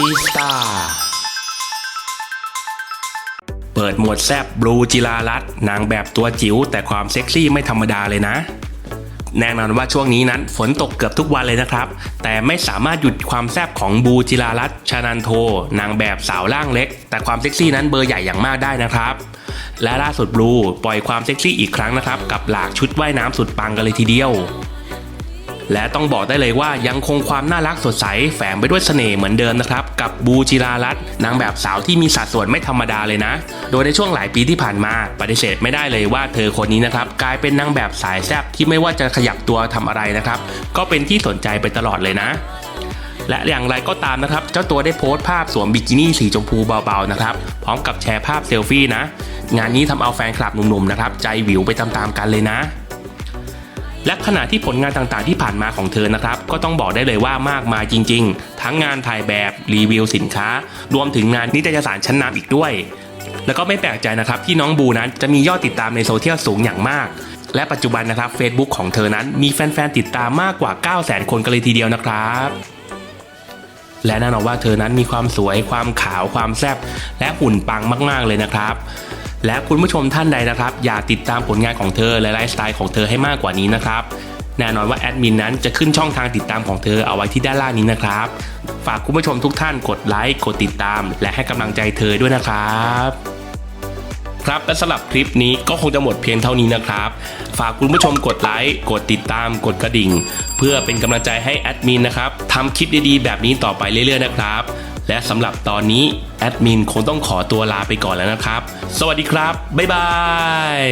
จีสตาเปิดหมวดแซบบลูจิลารัตนางแบบตัวจิ๋วแต่ความเซ็กซี่ไม่ธรรมดาเลยนะ แน่นอนว่าช่วงนี้นั้นฝนตกเกือบทุกวันเลยนะครับ แต่ไม่สามารถหยุดความแซบของบูจิลารัตชานันโท นางแบบสาวร่างเล็ก แต่ความเซ็กซี่นั้นเบอร์ใหญ่อย่างมากได้นะครับ และล่าสุดบลูปล่อยความเซ็กซี่อีกครั้งนะครับ กับหลากชุดว่ายน้ำสุดปังกันเลยทีเดียว และต้องบอกได้เลยว่ายังคงความน่ารักสดใสแฝงไปด้วยเสน่ห์เหมือนเดิมนะครับ กับบูจิรารัตนางแบบสาวที่มีสัดส่วนไม่ธรรมดาเลยนะ โดยในช่วงหลายปีที่ผ่านมา ปฏิเสธไม่ได้เลยว่าเธอคนนี้นะครับกลายเป็นนางแบบสายแซบที่ไม่ว่าจะขยับตัวทำอะไรนะครับ ก็เป็นที่สนใจไปตลอดเลยนะและอย่างไรก็ตามนะครับ เจ้าตัวได้โพสต์ภาพสวมบิกินี่สีชมพูเบาๆนะครับ พร้อมกับแชร์ภาพเซลฟี่นะ งานนี้ทำเอาแฟนคลับหนุ่มๆนะครับ ใจวิวไปตามๆกันเลยนะ และขณะที่ผลงานต่างๆที่ผ่านมาของเธอนะครับ ก็ต้องบอกได้เลยว่ามากมายจริง ๆ ทั้งงานถ่ายแบบรีวิวสินค้า รวมถึงงานนิตยสารชั้นนำอีกด้วย แล้วก็ไม่แปลกใจนะครับที่น้องบูนั้นจะมียอดติดตามในโซเชียลสูงอย่างมากและปัจจุบันนะครับ Facebook ของเธอนั้นมีแฟนๆ ติดตามมากกว่า 9 0 0 0 0 0 คนกันเลยทีเดียวนะครับ และแน่นอนว่าเธอนั้นมีความสวยความขาวความแซ่บและหุ่นปังมากๆเลยนะครับ และคุณผู้ชมท่านใดนะครับ อยากติดตามผลงานของเธอและไลฟ์สไตล์ของเธอให้มากกว่านี้นะครับแน่นอนว่าแอดมินนั้นจะขึ้นช่องทางติดตามของเธอเอาไว้ที่ด้านล่างนี้นะครับ ฝากคุณผู้ชมทุกท่านกดไลค์กดติดตาม และให้กำลังใจเธอด้วยนะครับครับและสำหรับคลิปนี้ก็คงจะหมดเพียงเท่านี้นะครับ ฝากคุณผู้ชมกดไลค์กดติดตามกดกระดิ่ง เพื่อเป็นกำลังใจให้แอดมินนะครับทำคลิปดีๆ แบบนี้ต่อไปเรื่อยๆนะครับ และสำหรับตอนนี้แอดมินคงต้องขอตัวลาไปก่อนแล้วนะครับ สวัสดีครับ บ๊ายบาย